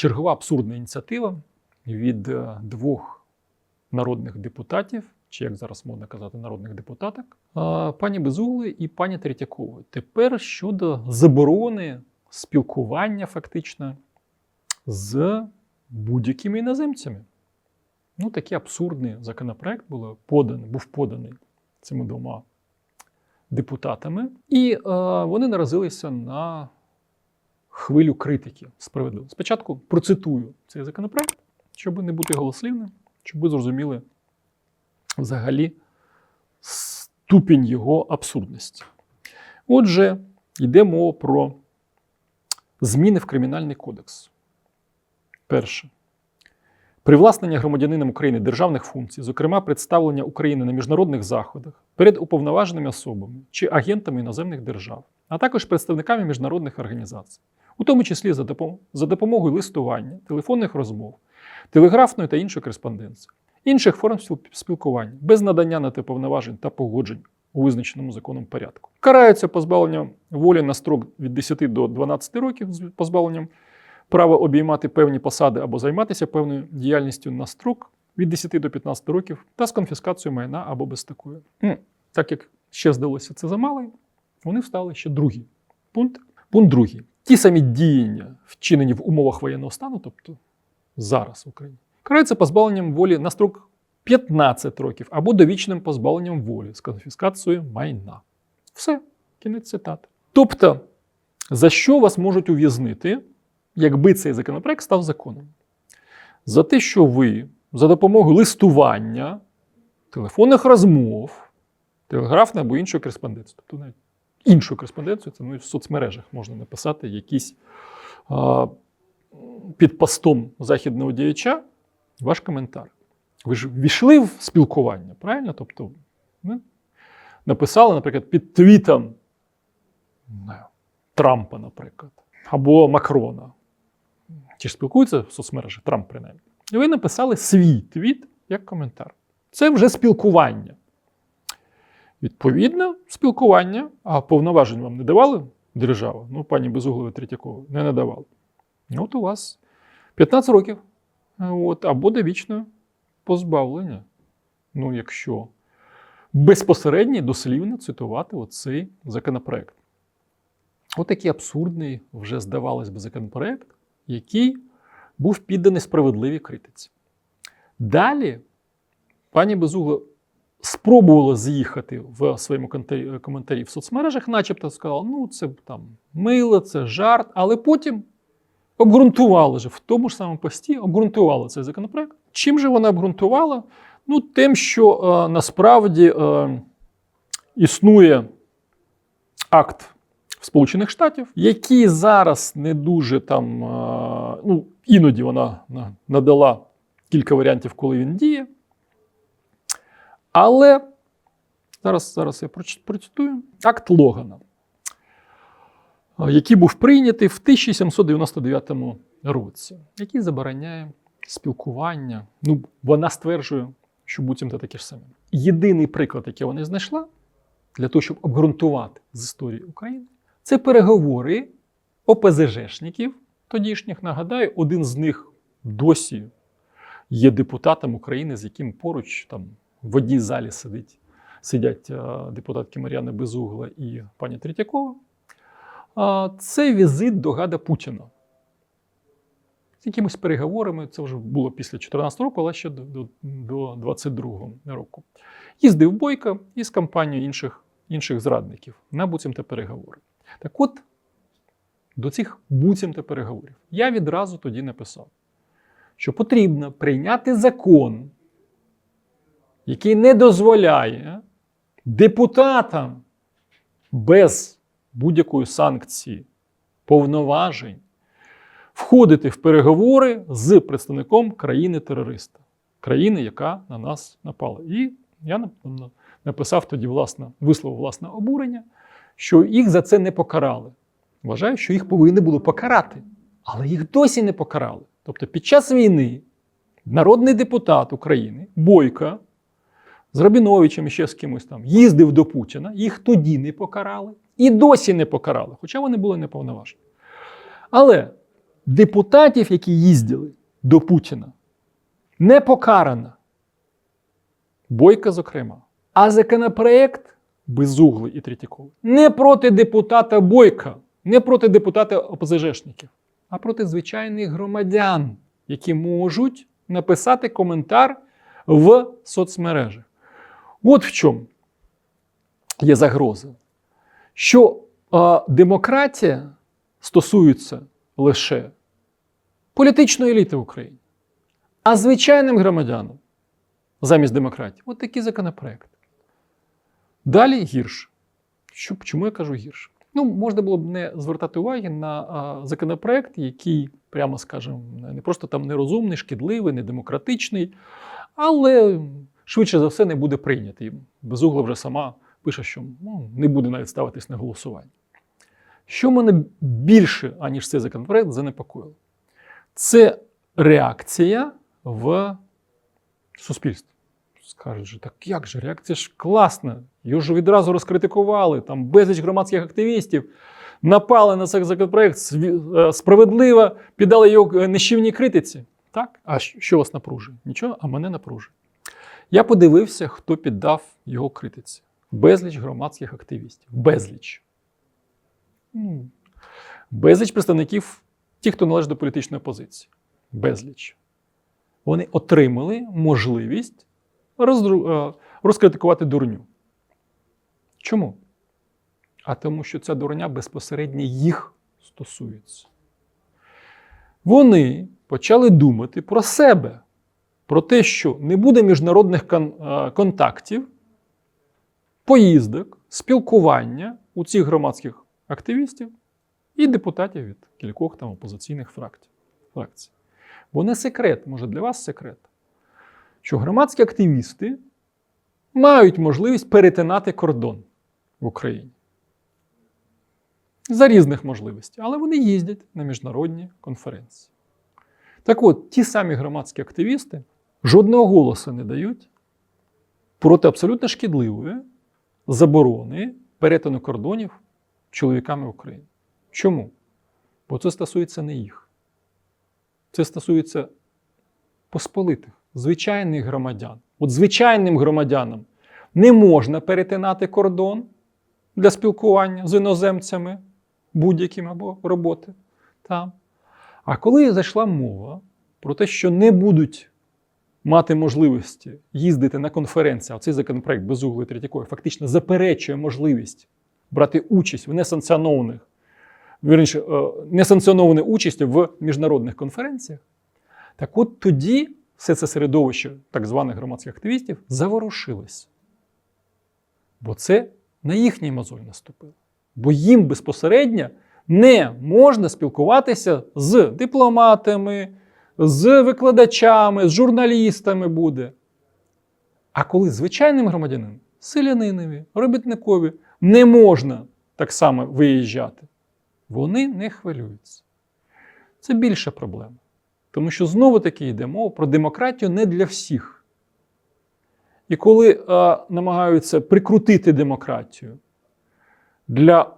чергова абсурдна ініціатива від е, двох народних депутатів, чи як зараз можна казати, народних депутаток, е, пані Безугли і пані Третьякової. Тепер щодо заборони спілкування фактично з будь-якими іноземцями. Ну, такий абсурдний законопроект було поданий, був поданий цими двома депутатами, і е, вони наразилися на хвилю критики справедливо. Спочатку процитую цей законопроект, щоб не бути голослівним, щоб ви зрозуміли взагалі ступінь його абсурдності. Отже, йде мова про зміни в Кримінальний кодекс. Перше. Привласнення громадянином України державних функцій, зокрема представлення України на міжнародних заходах перед уповноваженими особами чи агентами іноземних держав, а також представниками міжнародних організацій, у тому числі за допом- за допомогою листування, телефонних розмов, телеграфної та іншої кореспонденції, інших форм спіл- спілкування без надання на те повноважень та погоджень у визначеному законом порядку. Караються позбавленням волі на строк від 10 до 12 років з позбавленням права обіймати певні посади або займатися певною діяльністю на строк від 10 до 15 років та з конфіскацією майна або без такої. Ну, так як ще здалося це замало, вони встали ще другий пункт. Пункт другий. Ті самі діяння, вчинені в умовах воєнного стану, тобто зараз в Україні, караються позбавленням волі на строк 15 років або довічним позбавленням волі з конфіскацією майна. Все, кінець цитати. Тобто, за що вас можуть ув'язнити, якби цей законопроект став законом? За те, що ви за допомогою листування, телефонних розмов, телеграфної або іншої кореспонденції, тобто навіть іншу кореспонденцію, це ну, в соцмережах можна написати якісь а, під постом західного діяча ваш коментар. Ви ж ввійшли в спілкування, правильно? Тобто, ну, написали, наприклад, під твітом не Трампа, наприклад, або Макрона. Чи ж спілкуються в соцмережах Трамп, принаймні. І ви написали свій твіт як коментар. Це вже спілкування. Відповідно, спілкування, а повноважень вам не давали держава, ну, пані Безуглові Третьякової, не надавали. От у вас 15 років от, або довічне позбавлення. Ну, якщо безпосередньо дослівно цитувати оцей законопроект. Отакий абсурдний, вже здавалось би, законопроект, який був підданий справедливій критиці. Далі пані Безугла спробувала з'їхати в своєму коментарі в соцмережах, начебто сказала, ну це там мило, це жарт, але потім обґрунтувала же в тому ж самому пості, обґрунтувала цей законопроект. Чим же вона обґрунтувала? Ну, тим, що е, насправді е, існує акт Сполучених Штатів, який зараз не дуже там, е, ну, іноді вона надала кілька варіантів, коли він діє. Але зараз, зараз я процитую акт Логана, який був прийнятий в 1799 році, який забороняє спілкування. Ну, вона стверджує, що буцімто таке ж саме. Єдиний приклад, який вона знайшла для того, щоб обґрунтувати з історії України, це переговори ОПЗЖшників тодішніх. Нагадаю, один з них досі є депутатом України, з яким поруч там в одній залі сидить, сидять е, депутатки Мар'яна Безугла і пані Третьякова. Це візит до Гада Путіна. З якимись переговорами, це вже було після 2014 року, але ще до, до, до 22 року. Їздив Бойко із компанією інших, інших зрадників на буцімте переговори. Так от, до цих буцімте переговорів я відразу тоді написав, що потрібно прийняти закон, який не дозволяє депутатам без будь-якої санкції повноважень входити в переговори з представником країни-терориста, країни, яка на нас напала. І я написав тоді власне, висловив власне обурення, що їх за це не покарали. Вважаю, що їх повинні були покарати, але їх досі не покарали. Тобто під час війни народний депутат України Бойко з Рабіновичем і ще з кимось там їздив до Путіна, їх тоді не покарали і досі не покарали, хоча вони були неповноважені. Але депутатів, які їздили до Путіна, не покарана. Бойка, зокрема. А законопроект Безуглий і Третьяковий не проти депутата Бойка, не проти депутата ОПЗЖшників, а проти звичайних громадян, які можуть написати коментар в соцмережах. От в чому є загроза. Що е, демократія стосується лише політичної еліти в Україні, а звичайним громадянам замість демократії от такі законопроекти. Далі гірше. Що, чому я кажу гірше? Ну, можна було б не звертати уваги на а, законопроект, який, прямо скажемо, не просто там нерозумний, шкідливий, недемократичний, але швидше за все не буде прийнятий. Безугла вже сама пише, що ну, не буде навіть ставитись на голосування. Що мене більше, аніж цей законопроект, занепокоїло? Це реакція в суспільстві. Скажуть, так як же, реакція ж класна. Його ж відразу розкритикували, там безліч громадських активістів напали на цей законопроект е, справедливо, піддали його нищівній критиці. Так? А що вас напружує? Нічого, а мене напружує. Я подивився, хто піддав його критиці. Безліч громадських активістів. Безліч. Ну, Безліч представників, ті, хто належить до політичної опозиції. Безліч. Вони отримали можливість роздру- е, розкритикувати дурню. Чому? А тому, що ця дурня безпосередньо їх стосується. Вони почали думати про себе, про те, що не буде міжнародних е, контактів, поїздок, спілкування у цих громадських активістів і депутатів від кількох там опозиційних фракцій. Бо не секрет, може для вас секрет, що громадські активісти мають можливість перетинати кордон в Україні. За різних можливостей, але вони їздять на міжнародні конференції. Так от, ті самі громадські активісти жодного голосу не дають проти абсолютно шкідливої заборони перетину кордонів чоловіками України. Чому? Бо це стосується не їх. Це стосується посполитих, звичайних громадян. От звичайним громадянам не можна перетинати кордон для спілкування з іноземцями будь-яким або роботи там. А коли зайшла мова про те, що не будуть мати можливості їздити на конференції, а цей законопроект безуглий Третьякової фактично заперечує можливість брати участь в несанкціонованих, вірніше, е, несанкціонованій участі в міжнародних конференціях, так от тоді все це середовище так званих громадських активістів заворушилось. Бо це на їхній мозоль наступило. Бо їм безпосередньо не можна спілкуватися з дипломатами, з викладачами, з журналістами буде. А коли звичайним громадянином, селянинові, робітникові не можна так само виїжджати, вони не хвилюються. Це більша проблема. Тому що знову таки йде мова про демократію не для всіх. І коли е, намагаються прикрутити демократію для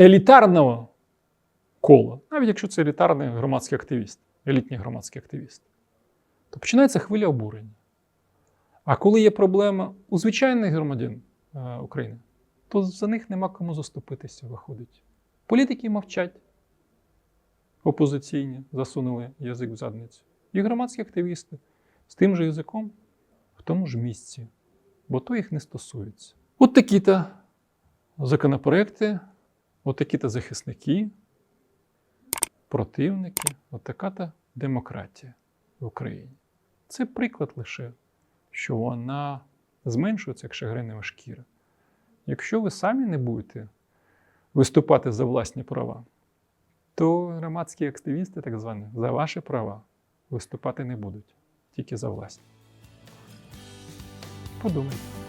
елітарного кола, навіть якщо це елітарний громадський активіст, елітні громадські активісти, то починається хвиля обурення. А коли є проблема у звичайних громадян е, України, то за них нема кому заступитися, виходить. Політики мовчать, опозиційні засунули язик в задницю. І громадські активісти з тим же язиком в тому ж місці, бо то їх не стосується. От такі-то законопроекти, от такі-то захисники, противники, от така-то демократія в Україні. Це приклад лише, що вона зменшується, як шагренева шкіра. Якщо ви самі не будете виступати за власні права, то громадські активісти, так звані, за ваші права виступати не будуть, тільки за власні. Подумайте.